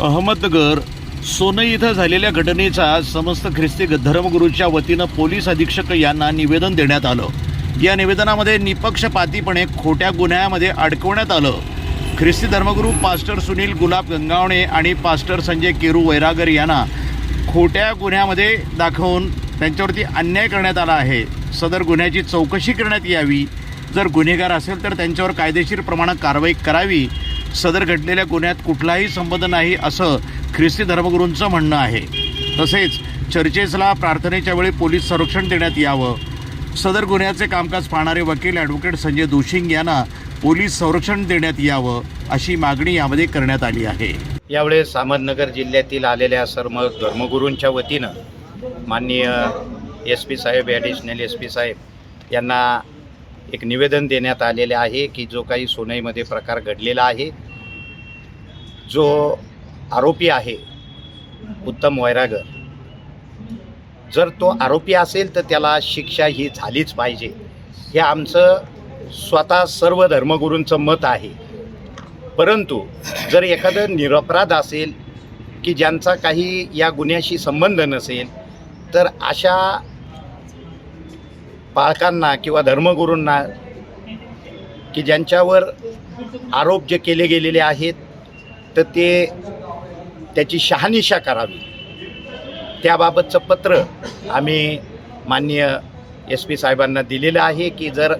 अहमदनगर सोनई इथं झालेल्या घटनेचा समस्त ख्रिस्ती धर्मगुरूच्या वतीनं पोलीस अधीक्षक यांना निवेदन देण्यात आलं. या निवेदनामध्ये निपक्षपातीपणे खोट्या गुन्ह्यामध्ये अडकवण्यात आलं. ख्रिस्ती धर्मगुरू पास्टर सुनील गुलाब गंगावणे आणि पास्टर संजय केरू वैरागर यांना खोट्या गुन्ह्यामध्ये दाखवून त्यांच्यावरती अन्याय करण्यात आला आहे. सदर गुन्ह्याची चौकशी करण्यात यावी. जर गुन्हेगार असेल तर त्यांच्यावर कायदेशीर प्रमाणात कारवाई करावी. सदर घडलेल्या गुन्ह्यात कुठलाही संबंध नाही असं ख्रिस्ती धर्मगुरूंचं म्हणणं आहे. तसेच चर्चेसला प्रार्थनेच्या वेळी पोलीस संरक्षण देण्यात यावं. सदर गुन्ह्याचे कामकाज पाहणारे वकील ॲडव्होकेट संजय दोशिंग यांना पोलीस संरक्षण देण्यात यावं अशी मागणी यामध्ये करण्यात आली आहे. यावेळेस अहमदनगर जिल्ह्यातील आलेल्या सर्व धर्मगुरूंच्या वतीनं माननीय एस पी साहेब ॲडिशनल एस पी साहेब यांना एक निवेदन देण्यात आलेले आहे की जो काही सोनईमध्ये प्रकार घडलेला आहे जो आरोपी आहे उत्तम वैरागर जर तो आरोपी असेल तर त्याला शिक्षा ही झालीच पाहिजे. हे आमचं स्वतः सर्व धर्मगुरूंचं मत आहे. परंतु जर एखादं निरपराध असेल की ज्यांचा काही या गुन्ह्याशी संबंध नसेल तर अशा पालकांना किंवा धर्मगुरूंना की ज्यांच्यावर आरोप जे केले गेलेले आहेत तर ते त्याची शहानिशा करावी. त्याबाबतचं पत्र आम्ही माननीय एस पी साहेबांना दिलेलं आहे की जर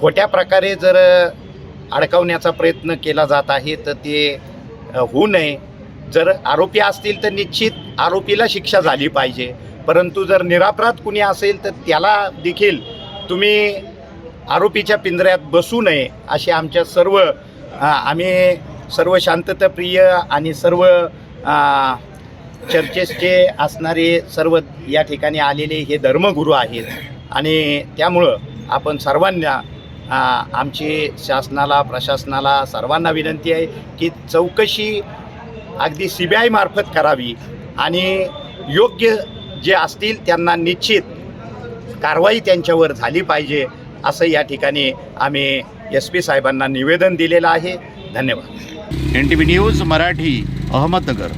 खोट्या प्रकारे जर अडकवण्याचा प्रयत्न केला जात आहे तर ते होऊ नये. जर आरोपी असतील तर निश्चित आरोपीला शिक्षा झाली पाहिजे. परंतु जर निरापराध कुणी असेल तर त्याला देखील तुम्ही आरोपीच्या पिंजऱ्यात बसू नये असे आमच्या सर्व आम्ही सर्व शांतताप्रिय आणि सर्व चर्चेसचे असणारे सर्व या ठिकाणी आलेले हे धर्मगुरू आहेत. आणि त्यामुळं आपण सर्वांना आमची शासनाला प्रशासनाला सर्वांना विनंती आहे की चौकशी अगदी सी बी आयमार्फत करावी आणि योग्य जे असतील त्यांना निश्चित कारवाई त्यांच्यावर झाली पाहिजे असं या ठिकाणी आम्ही एस पी साहेबांना निवेदन दिलेलं आहे. धन्यवाद. N T V news Marathi Ahmednagar.